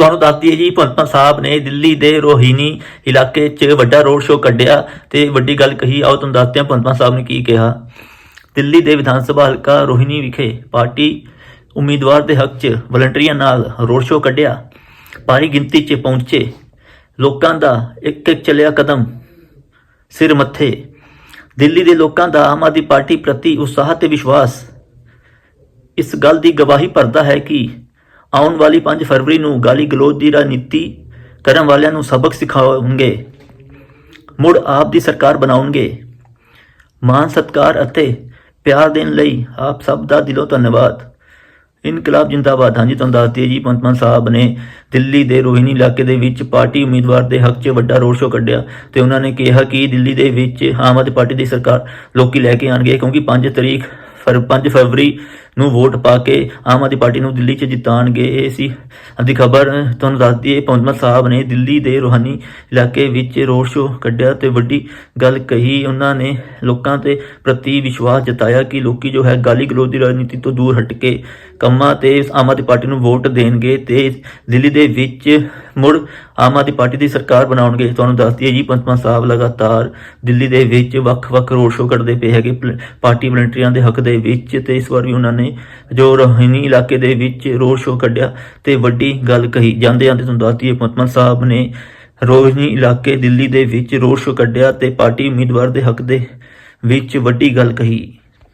ਤੁਹਾਨੂੰ ਦੱਸ ਦਈਏ ਜੀ ਭਗਵੰਤ ਸਾਹਿਬ ਨੇ ਦਿੱਲੀ ਦੇ ਰੋਹਿਣੀ ਇਲਾਕੇ 'ਚ ਵੱਡਾ ਰੋਡ ਸ਼ੋਅ ਕੱਢਿਆ ਤੇ ਵੱਡੀ ਗੱਲ ਕਹੀ। ਆਓ ਤੁਹਾਨੂੰ ਦੱਸਦੇ ਹਾਂ ਭਗਵੰਤ ਸਾਹਿਬ ਨੇ ਕੀ ਕਿਹਾ। ਦਿੱਲੀ ਦੇ ਵਿਧਾਨ ਸਭਾ ਹਲਕਾ ਰੋਹਿਣੀ ਵਿਖੇ ਪਾਰਟੀ ਉਮੀਦਵਾਰ ਦੇ ਹੱਕ 'ਚ ਵਲੰਟੀਅਰਾਂ ਨਾਲ ਰੋਡ ਸ਼ੋਅ ਕੱਢਿਆ। ਭਾਰੀ ਗਿਣਤੀ 'ਚ ਪਹੁੰਚੇ। ਲੋਕਾਂ ਦਾ ਇੱਕ ਇੱਕ ਚੱਲਿਆ ਕਦਮ ਸਿਰ ਮੱਥੇ। ਦਿੱਲੀ ਦੇ ਲੋਕਾਂ ਦਾ ਆਮ ਆਦਮੀ ਪਾਰਟੀ ਪ੍ਰਤੀ ਉਤਸ਼ਾਹ ਤੇ ਵਿਸ਼ਵਾਸ। ਇਸ ਗੱਲ ਦੀ ਗਵਾਹੀ ਭਰਦਾ ਹੈ ਕਿ ਆਉਣ ਵਾਲੀ 5 ਫਰਵਰੀ ਨੂੰ ਗਾਲੀ ਗਲੋਚ ਦੀ ਰਾਜਨੀਤੀ ਕਰਨ ਵਾਲਿਆਂ ਨੂੰ ਸਬਕ ਸਿਖਾਉਣਗੇ। ਮੁੜ ਆਪ ਦੀ ਸਰਕਾਰ ਬਣਾਉਣਗੇ। ਮਾਨ ਸਤਕਾਰ ਅਤੇ ਪਿਆਰ ਦੇਣ ਲਈ ਆਪ ਸਭ ਦਾ ਦਿਲੋਂ ਧੰਨਵਾਦ। ਇਨਕਲਾਬ ਜਿੰਦਾਬਾਦ। ਹਾਂਜੀ, ਤੁਹਾਨੂੰ ਦੱਸ ਦਈਏ ਜੀ ਭਗਵੰਤ ਮਾਨ ਸਾਹਿਬ ਨੇ ਦਿੱਲੀ ਦੇ ਰੋਹਿਣੀ ਇਲਾਕੇ ਦੇ ਵਿੱਚ ਪਾਰਟੀ ਉਮੀਦਵਾਰ ਦੇ ਹੱਕ 'ਚ ਵੱਡਾ ਰੋਡ ਸ਼ੋਅ ਕੱਢਿਆ ਤੇ ਉਹਨਾਂ ਨੇ ਕਿਹਾ ਕਿ ਦਿੱਲੀ ਦੇ ਵਿੱਚ ਆਮ ਆਦਮੀ ਪਾਰਟੀ ਦੀ ਸਰਕਾਰ ਲੋਕੀ ਲੈ ਕੇ ਆਣਗੇ ਕਿਉਂਕਿ 5 ਤਰੀਕ ਫਰ 5 ਫਰਵਰੀ ਨੂੰ ਵੋਟ ਪਾ ਕੇ ਆਮ ਆਦਮੀ ਪਾਰਟੀ ਨੂੰ ਦਿੱਲੀ 'ਚ ਜਿਤਾਣਗੇ, ਇਹ ਸੀ। ਅਦੀ ਖਬਰ ਤੁਹਾਨੂੰ ਦੱਸ ਦਈਏ ਭਗਵੰਤ ਸਾਹਿਬ ਨੇ ਦਿੱਲੀ ਦੇ ਰੋਹਾਨੀ ਇਲਾਕੇ ਵਿੱਚ ਰੋਡ ਸ਼ੋਅ ਕੱਢਿਆ ਤੇ ਵੱਡੀ ਗੱਲ ਕਹੀ। ਉਹਨਾਂ ਨੇ ਲੋਕਾਂ ਤੇ ਪ੍ਰਤੀ ਵਿਸ਼ਵਾਸ ਜਤਾਇਆ ਕਿ ਲੋਕੀ ਜੋ ਹੈ ਗਾਲੀ ਗਲੋਚ ਦੀ ਰਾਜਨੀਤੀ ਤੋਂ ਦੂਰ ਹਟ ਕੇ ਕੰਮਾਂ ਤੇ ਆਮ ਆਦਮੀ ਪਾਰਟੀ ਨੂੰ ਵੋਟ ਦੇਣਗੇ ਤੇ ਦਿੱਲੀ ਦੇ ਵਿੱਚ ਮੁੜ ਆਮ ਆਦਮੀ ਪਾਰਟੀ ਦੀ ਸਰਕਾਰ ਬਣਾਉਣਗੇ। ਤੁਹਾਨੂੰ ਦੱਸ ਦਈਏ ਜੀ ਭਗਵੰਤ ਸਾਹਿਬ ਲਗਾਤਾਰ ਦਿੱਲੀ ਦੇ ਵਿੱਚ ਵੱਖ-ਵੱਖ ਰੋਡ ਸ਼ੋਅ ਕੱਢਦੇ ਪਏ ਹੈਗੇ। ਪਲ- ਪਾਰਟੀ ਵਲੰਟੀਅਰਾਂ ਦੇ ਹੱਕ ਦੇ ਵਿੱਚ ਤੇ ਇਸ ਵਾਰ ਵੀ ਉਹਨਾਂ ਨੇ ਜੋ ਰੋਹਿਣੀ ਇਲਾਕੇ ਦੇ ਵਿੱਚ ਰੋਡ ਸ਼ੋਅ ਕੱਢਿਆ ਤੇ ਵੱਡੀ ਗੱਲ ਕਹੀ। ਜਾਂਦੇ ਜਾਂਦੇ ਤੁਹਾਨੂੰ ਦੱਸਦੀ ਦਈਏ ਭਗਵੰਤ ਸਾਹਿਬ ਨੇ ਰੋਹਿਣੀ ਇਲਾਕੇ ਦਿੱਲੀ ਦੇ ਵਿੱਚ ਰੋਡ ਸ਼ੋਅ ਕੱਢਿਆ ਤੇ ਪਾਰਟੀ ਉਮੀਦਵਾਰ ਦੇ ਹੱਕ ਦੇ ਵਿੱਚ ਵੱਡੀ ਗੱਲ ਕਹੀ।